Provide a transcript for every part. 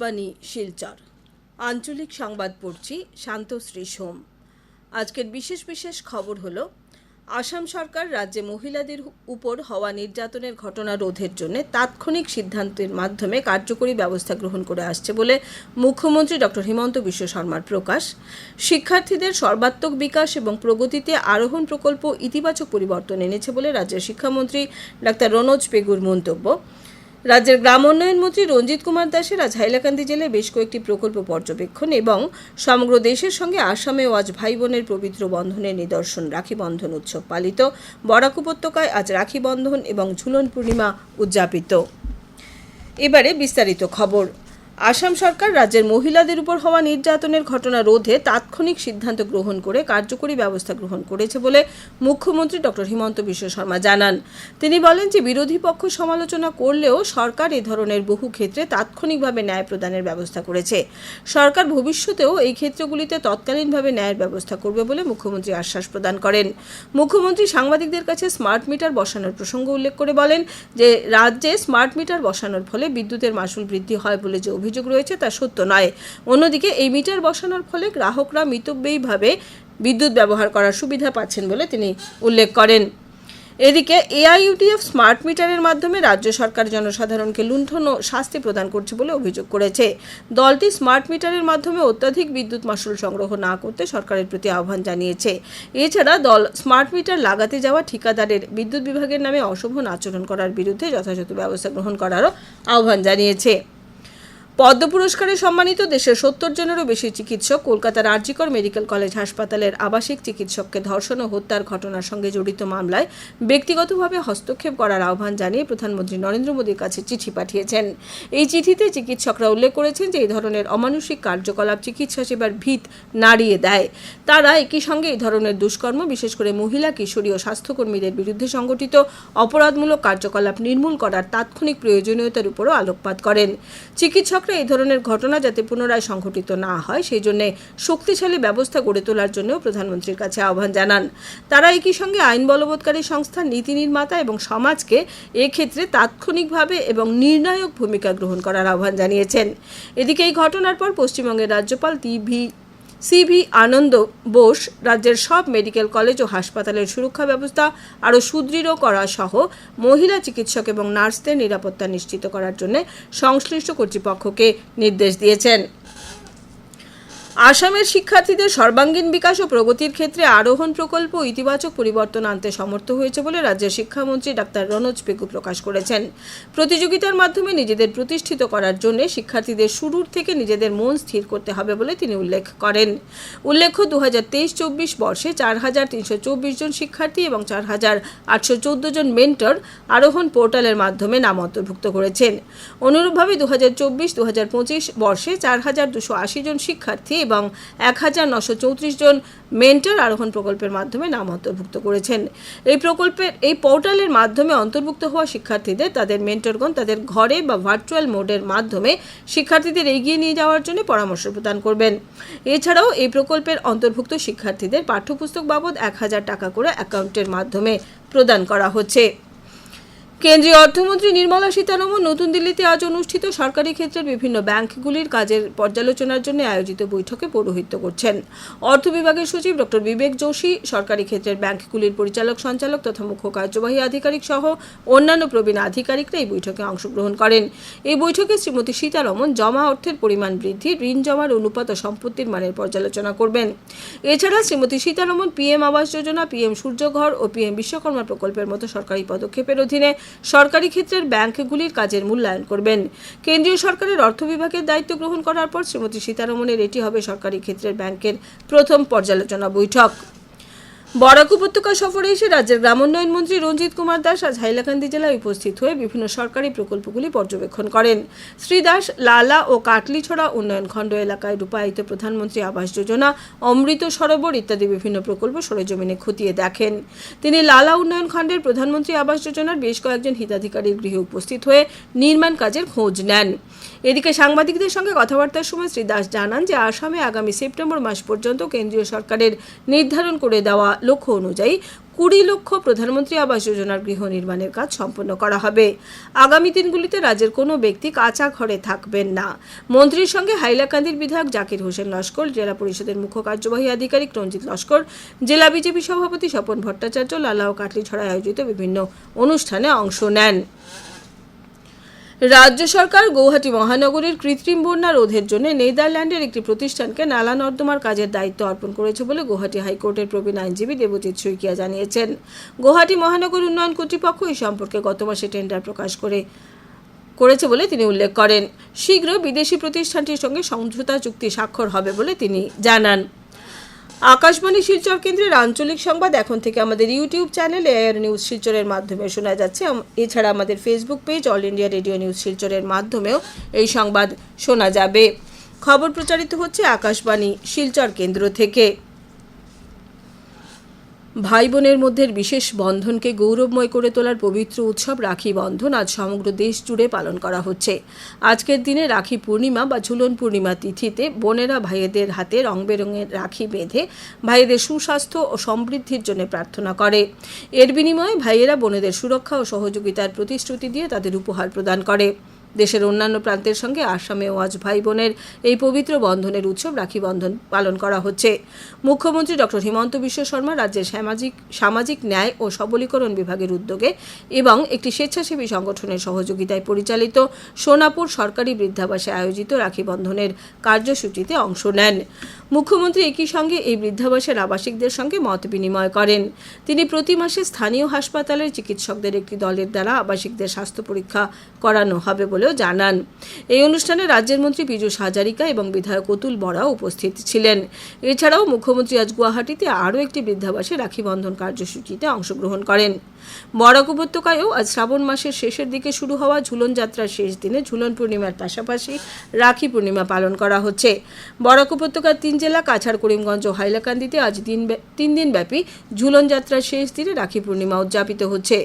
আকাশবাণী শিলচর। আঞ্চলিক সংবাদ পড়ছি শান্তশ্রী সোম। আজকের বিশেষ বিশেষ খবর হলো, আসাম সরকার রাজ্যে মহিলাদের উপর হওয়া নির্যাতনের ঘটনা রোধের জন্য তাৎক্ষণিক সিদ্ধান্তের মাধ্যমে কার্যকরী ব্যবস্থা গ্রহণ করে আসছে বলে মুখ্যমন্ত্রী ডক্টর হিমন্ত বিশ্ব শর্মার প্রকাশ। শিক্ষার্থীদের সর্বাত্মক বিকাশ এবং প্রগতিতে আরোহণ প্রকল্প ইতিবাচক পরিবর্তন এনেছে বলে রাজ্যের শিক্ষামন্ত্রী ডাক্তার রনোজ পেগুর মন্তব্য। রাজ্যের গ্রাম উন্নয়ন মন্ত্রী রঞ্জিত কুমার দাসের আজ হাইলাকান্দি জেলায় বেশ কয়েকটি প্রকল্প পর্যবেক্ষণ এবং সমগ্র দেশের সঙ্গে আসামেও আজ ভাই বোনের পবিত্র বন্ধনের নিদর্শন, রাখি বন্ধন উৎসব পালিত। বরাক উপত্যকায় আজ রাখি বন্ধন এবং ঝুলন পূর্ণিমা উদযাপিত। এবারে বিস্তারিত খবর। আসাম সরকার রাজ্যের মহিলাদের উপর হওয়া নির্যাতনের ঘটনা রোধে তাৎক্ষণিক সিদ্ধান্ত গ্রহণ করে কার্যকরী ব্যবস্থা গ্রহণ করেছে বলে মুখ্যমন্ত্রী ডক্টর হিমন্ত বিশ্ব শর্মা জানান। তিনি বলেন যে, বিরোধী পক্ষ সমালোচনা করলেও সরকার এ ধরনের বহু ক্ষেত্রে তাৎক্ষণিকভাবে ন্যায় প্রদানের ব্যবস্থা করেছে। সরকার ভবিষ্যতেও এই ক্ষেত্রগুলিতে তৎকালীনভাবে ন্যায়ের ব্যবস্থা করবে বলে মুখ্যমন্ত্রী আশ্বাস প্রদান করেন। মুখ্যমন্ত্রী সাংবাদিকদের কাছে স্মার্ট মিটার বসানোর প্রসঙ্গ উল্লেখ করে বলেন যে, রাজ্যে স্মার্ট মিটার বসানোর ফলে বিদ্যুতের মাসুল বৃদ্ধি হয় বলে যে অভিযোগ রয়েছে, তা সত্য নয়। অন্যদিকে, এই মিটার বসানোর ফলে গ্রাহকরা মিতব্যয়ীভাবে বিদ্যুৎ ব্যবহার করার সুবিধা পাচ্ছেন বলে তিনি উল্লেখ করেন। এদিকে এআইইউডিএফ স্মার্ট মিটারের মাধ্যমে রাজ্য সরকার জনসাধারণকে লুণ্ঠন ও শাস্তি প্রদান করছে বলে অভিযোগ করেছে। দলটি স্মার্ট মিটারের মাধ্যমে অত্যাধিক বিদ্যুৎ মাসুল সংগ্রহ না করতে সরকারের প্রতি আহ্বান জানিয়েছে। এছাড়া, দল স্মার্ট মিটার লাগাতে যাওয়া ঠিকাদারের বিদ্যুৎ বিভাগের নামে অশোভন আচরণ করার বিরুদ্ধে যথাযথ ব্যবস্থা গ্রহণ করারও আহ্বান জানিয়েছে। পদ্ম পুরস্কারে সম্মানিত দেশের সত্তর জনেরও বেশি চিকিৎসক কলকাতার আরজিকর মেডিকেল কলেজ হাসপাতালের আবাসিক চিকিৎসককে ধর্ষণ ও হত্যার ঘটনার সঙ্গে জড়িত মামলায় ব্যক্তিগতভাবে হস্তক্ষেপ করার আহ্বান জানিয়ে প্রধানমন্ত্রী নরেন্দ্র মোদীর কাছে চিঠি পাঠিয়েছেন। এই চিঠিতে চিকিৎসকরা উল্লেখ করেছেন যে এই ধরনের অমানসিক কার্যকলাপ চিকিৎসা সেবার ভিত নাড়িয়ে দেয়। তারা একই সঙ্গে এই ধরনের দুষ্কর্ম, বিশেষ করে মহিলা, কিশোরী ও স্বাস্থ্যকর্মীদের বিরুদ্ধে সংগঠিত অপরাধমূলক কার্যকলাপ নির্মূল করার তাৎক্ষণিক প্রয়োজনীয়তার উপরও আলোকপাত করেন। চিকিৎসকরা এই ধরনের ঘটনা যাতে পুনরায় সংঘটিত না হয়, সেই জন্য শক্তিশালী ব্যবস্থা গড়ে তোলার জন্যও প্রধানমন্ত্রীর কাছে আহ্বান জানান। তারা একই সঙ্গে আইন বলবৎকারী সংস্থা নীতি নির্মাতা এবং সমাজকে এক্ষেত্রে তাৎক্ষণিকভাবে এবং নির্ণায়ক ভূমিকা গ্রহণ করার আহ্বান জানিয়েছেন। এদিকে এই ঘটনার পর পশ্চিমবঙ্গের রাজ্যপাল টিভি সিভি আনন্দ বোস রাজ্যের সব মেডিকেল কলেজ ও হাসপাতালের সুরক্ষা ব্যবস্থা আরও সুদৃঢ় করা সহ মহিলা চিকিৎসক এবং নার্সদের নিরাপত্তা নিশ্চিত করার জন্য সংশ্লিষ্ট কর্তৃপক্ষকে নির্দেশ দিয়েছেন। আসামের শিক্ষার্থীদের সর্বাঙ্গীন বিকাশ ও প্রগতির ক্ষেত্রে আরোহণ প্রকল্প ইতিবাচক পরিবর্তন আনতে সমর্থ হয়েছে বলে রাজ্যের শিক্ষামন্ত্রী ডাক্তার রনোজ পেকু প্রকাশ করেছেন। প্রতিযোগিতার মাধ্যমে নিজেদের প্রতিষ্ঠিত করার জন্য শিক্ষার্থীদের শুরুর থেকে নিজেদের মন স্থির করতে হবে বলে তিনি উল্লেখ করেন। উল্লেখ্য দু হাজার তেইশ চব্বিশ বর্ষে চার হাজার তিনশো চব্বিশ জন শিক্ষার্থী এবং চার হাজার আটশো চোদ্দ জন মেন্টর আরোহণ পোর্টালের মাধ্যমে নাম অন্তর্ভুক্ত করেছেন। অনুরূপভাবে দু হাজার চব্বিশ দু হাজার পঁচিশ বর্ষে চার হাজার দুশো আশি জন শিক্ষার্থী এবং এক হাজার নশো চৌত্রিশ জন মেন্টর আরোহণ প্রকল্পের মাধ্যমে নাম অন্তর্ভুক্ত করেছেন। এই প্রকল্পের, এই পোর্টালের মাধ্যমে অন্তর্ভুক্ত হওয়া শিক্ষার্থীদের, তাদের মেন্টরগণ তাদের ঘরে বা ভার্চুয়াল মোডের মাধ্যমে শিক্ষার্থীদের এগিয়ে নিয়ে যাওয়ার জন্য পরামর্শ প্রদান করবেন। এছাড়াও এই প্রকল্পের অন্তর্ভুক্ত শিক্ষার্থীদের পাঠ্যপুস্তক বাবদ এক হাজার টাকা করে অ্যাকাউন্টের মাধ্যমে প্রদান করা হচ্ছে। কেন্দ্রীয় অর্থমন্ত্রী নির্মলা সীতারমন নতুন দিল্লিতে আজ অনুষ্ঠিত সরকারি ক্ষেত্রের বিভিন্ন ব্যাংকগুলির কাজের পর্যালোচনার জন্য আয়োজিত বৈঠকে পৌরোহিত্য করছেন। অর্থ বিভাগের সচিব ডক্টর বিবেক যোশী, সরকারি ক্ষেত্রের ব্যাংকগুলির পরিচালক, সঞ্চালক তথা মুখ্য কার্যবাহী আধিকারিক সহ অন্যান্য প্রবীণ আধিকারিকরা এই বৈঠকে অংশগ্রহণ করেন। এই বৈঠকে শ্রীমতী সীতারমন জমা অর্থের পরিমাণ বৃদ্ধি, ঋণ জমার অনুপাত ও সম্পত্তির মানের পর্যালোচনা করবেন। এছাড়া শ্রীমতী সীতারমন পিএম আবাস যোজনা, পিএম সূর্যঘর ও পিএম বিশ্বকর্মা প্রকল্পের মতো সরকারি পদক্ষেপের অধীনে সরকারি ক্ষেত্রের ব্যাংকগুলির কাজের মূল্যায়ন করবেন। কেন্দ্রীয় সরকারের অর্থ বিভাগের দায়িত্ব গ্রহণ করার পর শ্রীমতী সীতারমণের এটি হবে সরকারি ক্ষেত্রের ব্যাংকের প্রথম পর্যালোচনা বৈঠক। বরাক উপত্যকা সফরে এসে রাজ্যের গ্রামোন্নয়ন মন্ত্রী রঞ্জিত কুমার দাস আজ হাইলাকান্দি জেলায় উপস্থিত হয়ে বিভিন্ন সরকারি প্রকল্পগুলি পর্যবেক্ষণ করেন। শ্রী দাস, লালা ও কাটলিছড়া উন্নয়ন খণ্ড এলাকায় রূপায়িত প্রধানমন্ত্রী আবাস যোজনা, অমৃত সরোবর ইত্যাদি বিভিন্ন প্রকল্প সরেজমিনে খতিয়ে দেখেন। তিনি লালা উন্নয়ন খণ্ডের প্রধানমন্ত্রী আবাস যোজনার বেশ কয়েকজন হিতাধিকারীর গৃহে উপস্থিত হয়ে নির্মাণ কাজের খোঁজ নেন। এদিকে সাংবাদিকদের সঙ্গে কথাবার্তার সময় শ্রী দাস জানান যে আসামে আগামী সেপ্টেম্বর মাস পর্যন্ত কেন্দ্রীয় সরকারের নির্ধারণ করে দেওয়া লক্ষ্য অনুযায়ী কুড়ি লক্ষ প্রধানমন্ত্রী আবাস যোজনার গৃহ নির্মাণের কাজ সম্পন্ন করা হবে। আগামী দিনগুলিতে রাজ্যের কোনো ব্যক্তি কাঁচা ঘরে থাকবেন না। মন্ত্রীর সঙ্গে হাইলাকান্দির বিধায়ক জাকির হোসেন লস্কর, জেলা পরিষদের মুখ্য কার্যবাহী আধিকারিক রঞ্জিত লস্কর, জেলা বিজেপি সভাপতি স্বপন ভট্টাচার্য লালাও কাটলিছড়ায় আয়োজিত বিভিন্ন অনুষ্ঠানে অংশ নেন। রাজ্য সরকার গৌহাটি মহানগরীর কৃত্রিম বন্যা রোধের জন্য নেদারল্যান্ডের একটি প্রতিষ্ঠানকে নালা নর্দমার কাজের দায়িত্ব অর্পণ করেছে বলে গৌহাটি হাইকোর্টের প্রবীণ আইনজীবী দেবজিৎ সুইকিয়া জানিয়েছেন। গৌহাটি মহানগর উন্নয়ন কর্তৃপক্ষ এই সম্পর্কে গত মাসে টেন্ডার প্রকাশ করে, করেছে বলে তিনি উল্লেখ করেন। শীঘ্র বিদেশি প্রতিষ্ঠানটির সঙ্গে সমঝোতা চুক্তি স্বাক্ষর হবে বলে তিনি জানান। আকাশবাণী শিলচর কেন্দ্রের আঞ্চলিক সংবাদ এখন থেকে আমাদের ইউটিউব চ্যানেল এআর নিউজ শিলচরের মাধ্যমে শোনা যাচ্ছে। এছাড়া আমাদের Facebook page all India radio news শিলচরের মাধ্যমেও এই সংবাদ শোনা যাবে। খবর প্রচারিত হচ্ছে আকাশবাণী শিলচর কেন্দ্র থেকে। ভাই বোনের মধ্যে বিশেষ বন্ধনকে গৌরবময় করে তোলার পবিত্র উৎসব রাখি বন্ধন আজ সমগ্র দেশ জুড়ে পালন করা হচ্ছে। আজকের দিনে রাখি পূর্ণিমা বা ঝুলন পূর্ণিমা তিথিতে বোনেরা ভাইয়েদের হাতে রং বেরঙের রাখি বেঁধে ভাইয়েদের সুস্বাস্থ্য ও সমৃদ্ধির জন্য প্রার্থনা করে। এর বিনিময়ে ভাইয়েরা বোনেদের সুরক্ষা ও সহযোগিতার প্রতিশ্রুতি দিয়ে তাদের উপহার প্রদান করে। দেশের অন্যান্য প্রান্তের সঙ্গে আসামেও আজ ভাই বোনের এই পবিত্র বন্ধনের উৎসব রাখি বন্ধন পালন করা হচ্ছে। মুখ্যমন্ত্রী ডক্টর হিমন্ত বিশ্ব শর্মা রাজ্যের সামাজিক সামাজিক ন্যায় ও সবলীকরণ বিভাগের উদ্যোগে এবং একটি স্বেচ্ছাসেবী সংগঠনের সহযোগিতায় পরিচালিত সোনাপুর সরকারি বৃদ্ধাবাসে আয়োজিত রাখি বন্ধনের কার্যসূচিতে অংশ নেন। মুখ্যমন্ত্রী একই সঙ্গে এই বৃদ্ধাবাসের আবাসিকদের সঙ্গে মত বিনিময় করেন। তিনি প্রতি মাসে স্থানীয় হাসপাতালের চিকিৎসকদের একটি দলের দ্বারা আবাসিকদের স্বাস্থ্য পরীক্ষা করানো হবে বলেও জানান। এই অনুষ্ঠানে রাজ্যের মন্ত্রী পীযূষ হাজারিকা এবং বিধায়ক অতুল বরাও উপস্থিত ছিলেন। এছাড়াও মুখ্যমন্ত্রী আজ গুয়াহাটিতে আরও একটি বৃদ্ধাবাসে রাখি বন্ধন কার্যসূচিতে অংশগ্রহণ করেন। বরাক উপত্যকায়ও আজ শ্রাবণ মাসের শেষের দিকে শুরু হওয়া ঝুলন যাত্রার শেষ দিনে ঝুলন পূর্ণিমার পাশাপাশি রাখি পূর্ণিমা পালন করা হচ্ছে। বরাক উপত্যকার তিন জেলা কাছাড়, করিমগঞ্জ ও হাইলাকান্দিতে আজ দিন তিন দিন ব্যাপী ঝুলন যাত্রার শেষ দিনে রাখি পূর্ণিমা উদযাপিত হচ্ছে।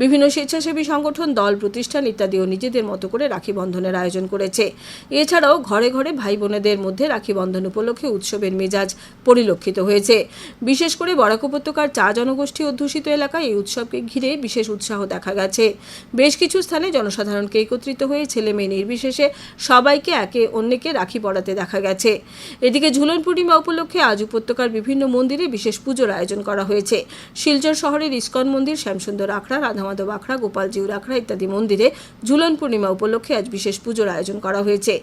বিভিন্ন স্বেচ্ছাসেবী সংগঠন, দল, প্রতিষ্ঠান ইত্যাদিও নিজেদের মতো করে রাখি বন্ধনের আয়োজন করেছে। এছাড়াও ঘরে ঘরে ভাই বোনেদের মধ্যে রাখি বন্ধন উপলক্ষে উৎসবের মেজাজ পরিলক্ষিত হয়েছে। বিশেষ করে বরাক উপত্যকার চা জনগোষ্ঠী অধ্যুষিত এলাকায় এই উৎসবকে ঘিরে বিশেষ উৎসাহ দেখা গেছে। বেশ কিছু স্থানে জনসাধারণকে একত্রিত হয়ে ছেলে মেয়ে নির্বিশেষে সবাইকে একে অন্যকে রাখি পড়াতে দেখা গেছে। এদিকে ঝুলন পূর্ণিমা উপলক্ষে আজ উপত্যকার বিভিন্ন মন্দিরে বিশেষ পুজোর আয়োজন করা হয়েছে। শিলচর শহরের ইস্কন মন্দির, শ্যামসুন্দর আখড়া, রাধামাধব আখড়া, গোপালজিউর আখড়া ইত্যাদি মন্দিরে ঝুলন পূর্ণিমা উপলক্ষে আজ বিশেষ পুজোর আয়োজন করা হয়েছে।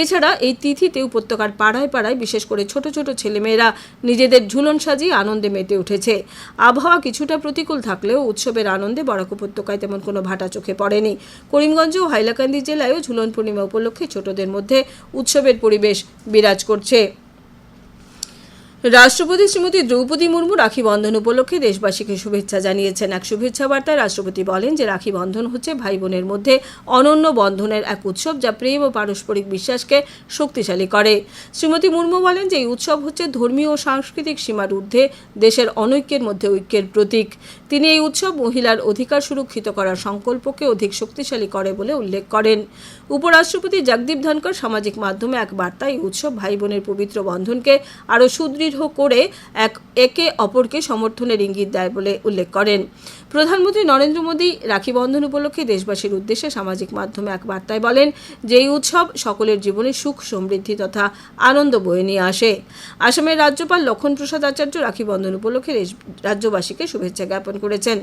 এছাড়া এই তিথিতে উপত্যকার পাড়ায় পাড়ায় বিশেষ করে ছোট ছোট ছেলেমেয়েরা নিজেদের ঝুলন সাজিয়ে আনন্দে মেতে উঠেছে। আবহাওয়া কিছুটা প্রতিকূল থাকলেও উৎসবের আনন্দে বরাক উপত্যকায় তেমন কোনো ভাটা চোখে পড়েনি। করিমগঞ্জ ও হাইলাকান্দি জেলায়ও ঝুলন পূর্ণিমা উপলক্ষে ছোটদের মধ্যে উৎসবের পরিবেশ বিরাজ করছে। রাষ্ট্রপতি শ্রীমতী দ্রৌপদী মুর্মু রাখি বন্ধন উপলক্ষে দেশবাসীকে শুভেচ্ছা জানিয়েছেন। এক শুভেচ্ছা বার্তায় রাষ্ট্রপতি বলেন যে, রাখি বন্ধন হচ্ছে ভাই বোনের মধ্যে অনন্য বন্ধনের এক উৎসব যা প্রেম ও পারস্পরিক বিশ্বাসকে শক্তিশালী করে। শ্রীমতী মুর্মু বলেন যে, এই উৎসব হচ্ছে ধর্মীয় ও সাংস্কৃতিক সীমার ঊর্ধ্বে দেশের অনৈক্যের মধ্যে ঐক্যের প্রতীক। তিনি এই উৎসব মহিলার অধিকার সুরক্ষিত করার সংকল্পকে অধিক শক্তিশালী করে বলে উল্লেখ করেন। উপরাষ্ট্রপতি জগদীপ ধনকর সামাজিক মাধ্যমে এক বার্তায় উৎসব ভাই বোনের পবিত্র বন্ধনকে আরও সুদৃঢ় করে এক একে অপরকে সমর্থনের ইঙ্গিত দেয় বলে উল্লেখ করেন। প্রধানমন্ত্রী নরেন্দ্র মোদী রাখি বন্ধন উপলক্ষে দেশবাসীর উদ্দেশ্যে সামাজিক মাধ্যমে এক বার্তায় বলেন যে এই উৎসব সকলের জীবনে সুখ, সমৃদ্ধি তথা আনন্দ বয়ে নিয়ে আসে। আসামের রাজ্যপাল লক্ষণ প্রসাদ আচার্য রাখি বন্ধন উপলক্ষে রাজ্যবাসীকে শুভেচ্ছা জ্ঞাপন করেছেন।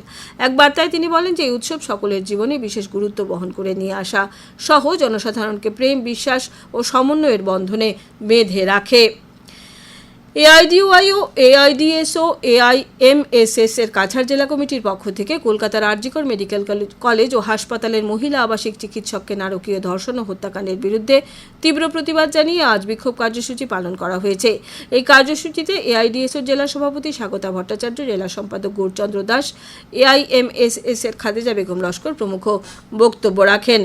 এক বার্তায় তিনি বলেন যে, এই উৎসব সকলের জীবনে বিশেষ গুরুত্ব বহন করে নিয়ে আসা সহ জনসাধারণকে প্রেম, বিশ্বাস ও সমন্বয়ের বন্ধনে বেঁধে রাখে। এআইডিওয়াইও, এআইডিএসও এআইএমএসএস এর কাছাড় জেলা কমিটির পক্ষ থেকে কলকাতার আরজিকর মেডিকেল কলে- কলেজ ও হাসপাতালের মহিলা আবাসিক চিকিৎসককে নারকীয় ধর্ষণ ও হত্যাকাণ্ডের বিরুদ্ধে তীব্র প্রতিবাদ জানিয়ে আজ বিক্ষোভ কার্যসূচি পালন করা হয়েছে। এই কার্যসূচিতে এআইডিএসও জেলা সভাপতি স্বাগতা ভট্টাচার্য জেলা সম্পাদক গৌরচন্দ্র দাস এআইএমএসএস এর খাদিজা বেগম লস্কর প্রমুখ বক্তব্য রাখেন।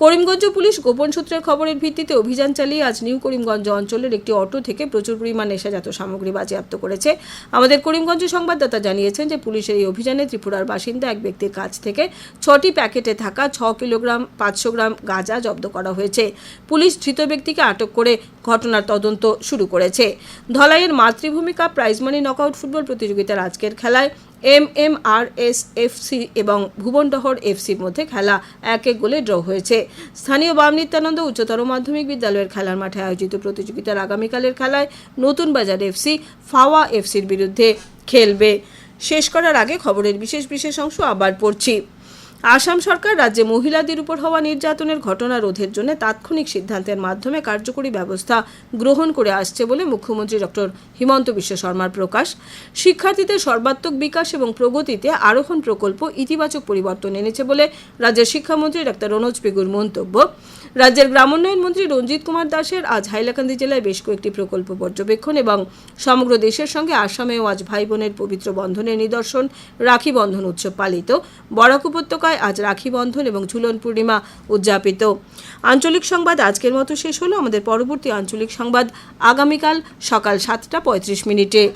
করিমগঞ্জ পুলিশ গোপন সূত্রের খবরের ভিত্তিতে অভিযান চালিয়ে আজ নিউ করিমগঞ্জ অঞ্চলের একটি অটো থেকে প্রচুর পরিমাণ নেশাজাত সামগ্রী বাজেয়াপ্ত করেছে। আমাদের করিমগঞ্জ সংবাদদাতা জানিয়েছেন যে পুলিশের এই অভিযানে ত্রিপুরার বাসিন্দা এক ব্যক্তির কাছ থেকে ছটি প্যাকেটে থাকা ছ কিলোগ্রাম, পাঁচশো গ্রাম গাঁজা জব্দ করা হয়েছে। পুলিশ ধৃত ব্যক্তিকে আটক করে ঘটনার তদন্ত শুরু করেছে। ধলাইয়ের Matribhumi cup prize money knockout football প্রতিযোগিতার আজকের খেলায় M M R S FC এবং ভুবনডহর এফসির মধ্যে খেলা এক এক গোলে ড্র হয়েছে। স্থানীয় বাম নিত্যানন্দ উচ্চতর মাধ্যমিক বিদ্যালয়ের খেলার মাঠে আয়োজিত প্রতিযোগিতার আগামীকালের খেলায় নতুন বাজার এফসি ফাওয়া এফসির বিরুদ্ধে খেলবে। শেষ করার আগে খবরের বিশেষ বিশেষ অংশ আবার পড়ছি। আসাম সরকার রাজ্যে মহিলাদের উপর হওয়া নির্যাতনের ঘটনা রোধের জন্য তাৎক্ষণিক সিদ্ধান্তের মাধ্যমে কার্যকরী ব্যবস্থা গ্রহণ করে আসছে বলে মুখ্যমন্ত্রী ডক্টর হিমন্ত বিশ্ব শর্মার প্রকাশ। শিক্ষার্থীদের সর্বাত্মক বিকাশ এবং প্রগতিতে আরোহণ প্রকল্প ইতিবাচক পরিবর্তন এনেছে বলে রাজ্যের শিক্ষামন্ত্রী ডাক্তার রনোজ পেগুর মন্তব্য। রাজ্যের গ্রামোন্নয়ন মন্ত্রী রঞ্জিত কুমার দাসের আজ হাইলাকান্দি জেলায় বেশ কয়েকটি প্রকল্প পর্যবেক্ষণ এবং সমগ্র দেশের সঙ্গে আসামেও আজ ভাই বোনের পবিত্র বন্ধনের নিদর্শন, রাখি বন্ধন উৎসব পালিত। বরাক উপত্যকায় আজ রাখি বন্ধন এবং ঝুলন পূর্ণিমা উদযাপিত। আঞ্চলিক সংবাদ আজকের মতো শেষ হলো। আমাদের পরবর্তী আঞ্চলিক সংবাদ আগামীকাল সকাল সাতটা পঁয়ত্রিশ মিনিটে।